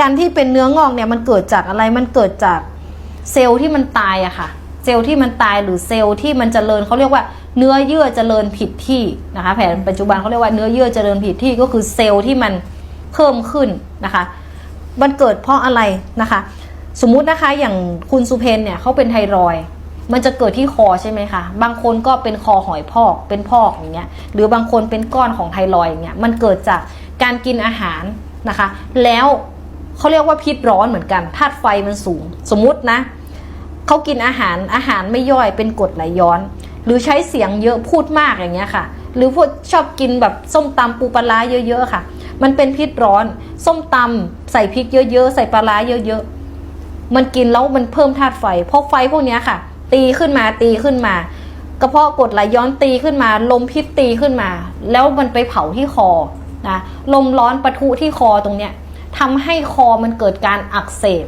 การที่เป็นเนื้องอกเนี่ยมันเกิดจากอะไรมันเกิดจากเซลล์ที่มันตายอะค่ะ เซลล์ที่มันตายหรือเซลล์ที่มันเจริญเขาเรียกว่าเนื้อเยื่อเจริญผิดที่นะคะแผนปัจจุบันเขาเรียกว่าเนื้อเยื่อเจริญผิดที่ก็คือเซลล์ที่มันเพิ่มขึ้นนะคะ มันเกิดเพราะอะไรนะคะ สมมุตินะคะอย่างคุณสุเพนเนี่ยเขาเป็นไทรอยมันจะเกิดที่คอใช่ไหมคะ บางคนก็เป็นคอหอยพอก เป็นพอกอย่างเงี้ย หรือบางคนเป็นก้อนของไทรอยอย่างเงี้ย มันเกิดจากการกินอาหารนะคะ แล้ว เขาเรียกว่าพิษร้อนเหมือนกันธาตุไฟมันสูง สมมุตินะเขากินอาหารอาหารไม่ย่อยเป็นกรดไหลย้อน หรือใช้เสียงเยอะพูดมากอย่างเงี้ยค่ะ หรือพวกชอบกินแบบส้มตำปูปลาเยอะๆค่ะ มันเป็นพิษร้อน ส้มตำใส่พริกเยอะๆใส่ปลาเยอะๆมันกินแล้วมันเพิ่มธาตุไฟเพราะไฟพวกเนี้ยค่ะ ตีขึ้นมาตีขึ้นมากระเพาะกรดไหลย้อนตีขึ้นมา ลมพิษตีขึ้นมา แล้วมันไปเผาที่คอนะลมร้อนปะทุที่คอตรงเนี้ย ทำให้คอมันเกิดการอักเสบ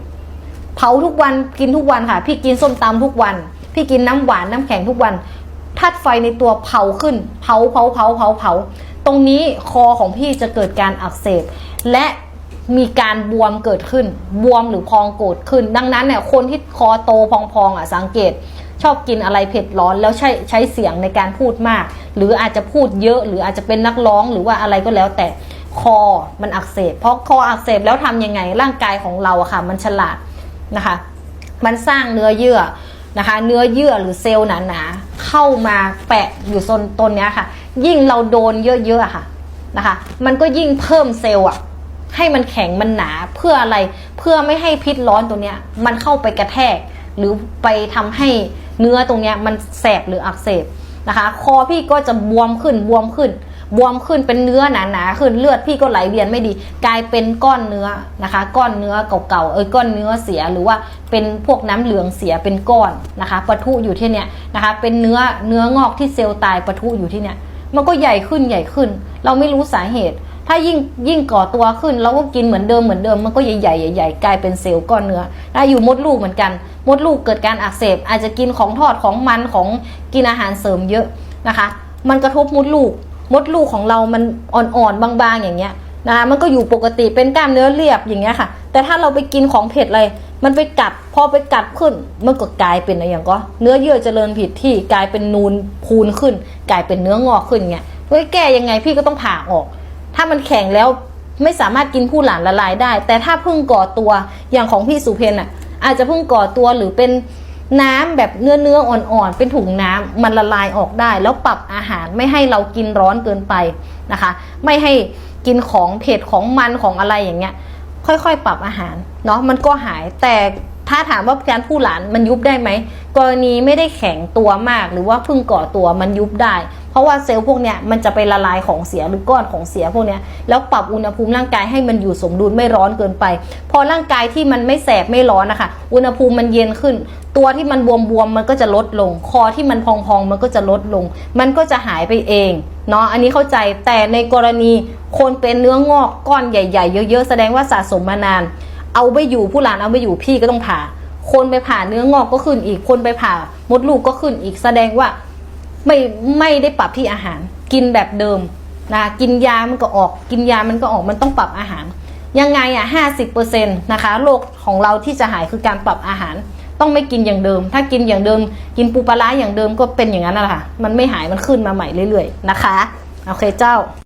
เผาทุกวันกินทุกวันค่ะ พี่กินส้มตำทุกวัน พี่กินน้ำหวานน้ำแข็งทุกวันธาตุไฟในตัวเผาขึ้น เผาเผาเผาเผาเผา ตรงนี้คอของพี่จะเกิดการอักเสบ และมีการบวมเกิดขึ้น บวมหรือพองโกรธขึ้น ดังนั้นเนี่ยคนที่คอโตพองๆอะสังเกต ชอบกินอะไรเผ็ดร้อนแล้วใช้ใช้เสียงในการพูดมาก หรืออาจจะพูดเยอะหรืออาจจะเป็นนักร้องหรือว่าอะไรก็แล้วแต่ คอมันอักเสบเพราะคออักเสบแล้วทำยังไงร่างกายของเราอะค่ะ มันฉลาดนะคะ มันสร้างเนื้อเยื่อนะคะ เนื้อเยื่อหรือเซลล์หนาๆเข้ามาแปะอยู่โซนต้นเนี้ยค่ะ ยิ่งเราโดนเยอะๆค่ะนะคะ มันก็ยิ่งเพิ่มเซลล์อะให้มันแข็งมันหนาเพื่ออะไรเพื่อไม่ให้พิษร้อนตัวเนี้ย มันเข้าไปกระแทก หรือไปทำให้เนื้อตรงเนี้ยมันแสบหรืออักเสบนะคะ คอพี่ก็จะบวมขึ้นบวมขึ้น บวมขึ้นเป็นเนื้อหนาๆขึ้นเลือดพี่ก็ไหลเวียนไม่ดี กลายเป็นก้อนเนื้อนะคะ ก้อนเนื้อเก่าๆเอ้ยก้อนเนื้อเสียหรือว่าเป็นพวกน้ำเหลืองเสียเป็นก้อนนะคะปะทุอยู่ที่เนี้ยนะคะ เป็นเนื้อเนื้องอกที่เซลล์ตายปะทุอยู่ที่เนี้ยมันก็ใหญ่ขึ้นใหญ่ขึ้น เราไม่รู้สาเหตุ ถ้ายิ่งยิ่งก่อตัวขึ้น เราก็กินเหมือนเดิมเหมือนเดิมมันก็ใหญ่ๆใหญ่กลายเป็นเซลล์ก้อนเนื้อนะอยู่มดลูกเหมือนกัน มดลูกเกิดการอักเสบอาจจะกินของทอดของมันของกินอาหารเสริมเยอะนะคะ มันกระทบมดลูก มดลูกของเรามันอ่อนๆบางๆอย่างเงี้ยนะคะมันก็อยู่ปกติเป็นกล้ามเนื้อเรียบอย่างเงี้ยค่ะ แต่ถ้าเราไปกินของเผ็ดเลยมันไปกัดพอไปกัดขึ้นมันก็กลายเป็นอะไรอย่างก็ เนื้อเยื่อเจริญผิดที่กลายเป็นนูนพูนขึ้น กลายเป็นเนื้องอกขึ้นเงี้ยเฮ้ยแก้ยังไงพี่ก็ต้องผ่าออก ถ้ามันแข็งแล้วไม่สามารถกินผู้หลานละลายได้ แต่ถ้าเพิ่งก่อตัวอย่างของพี่สุเพนอะ อาจจะเพิ่งก่อตัวหรือเป็น น้ำแบบเนื้อเนื้ออ่อนๆ เป็นถุงน้ำมันละลายออกได้ แล้วปรับอาหารไม่ให้เรากินร้อนเกินไปนะคะ ไม่ให้กินของเผ็ดของมันของอะไรอย่างเงี้ย ค่อยๆ ปรับอาหารเนาะมันก็หายแต่ถ้าถามว่าการผู้หลานมันยุบได้ไหมกรณีไม่ได้แข็งตัวมากหรือว่าพึ่งก่อตัวมันยุบได้ เพราะว่าเซลล์พวกเนี้ยมันจะไปละลายของเสียหรือก้อนของเสียพวกเนี้ยแล้วปรับอุณหภูมิร่างกายให้มันอยู่สมดุลไม่ร้อนเกินไป พอร่างกายที่มันไม่แสบไม่ร้อนนะคะอุณหภูมิมันเย็นขึ้น ตัวที่มันบวมๆมันก็จะลดลง คอที่มันพองๆมันก็จะลดลง มันก็จะหายไปเองเนาะอันนี้เข้าใจแต่ในกรณีคนเป็นเนื้องอกก้อนใหญ่ๆ เยอะๆ แสดงว่าสะสมมานาน เอาไม่อยู่ผู้หลานเอาไม่อยู่พี่ก็ต้องผ่า คนไปผ่าเนื้องอกก็ขึ้นอีกคนไปผ่ามดลูกก็ขึ้นอีกแสดงว่า ไม่ไม่ได้ปรับที่อาหาร กินแบบเดิมนะกินยามันก็ออก กินยามันก็ออกมันต้องปรับอาหาร ยังไงอะห้าสิบเปอร์เซ็นต์นะคะโรคของเราที่จะหายคือการปรับอาหาร ต้องไม่กินอย่างเดิม ถ้ากินอย่างเดิม กินปูปลาร้าอย่างเดิมก็เป็นอย่างนั้นแหละค่ะมันไม่หายมันขึ้นมาใหม่เรื่อยๆนะคะโอเคเจ้า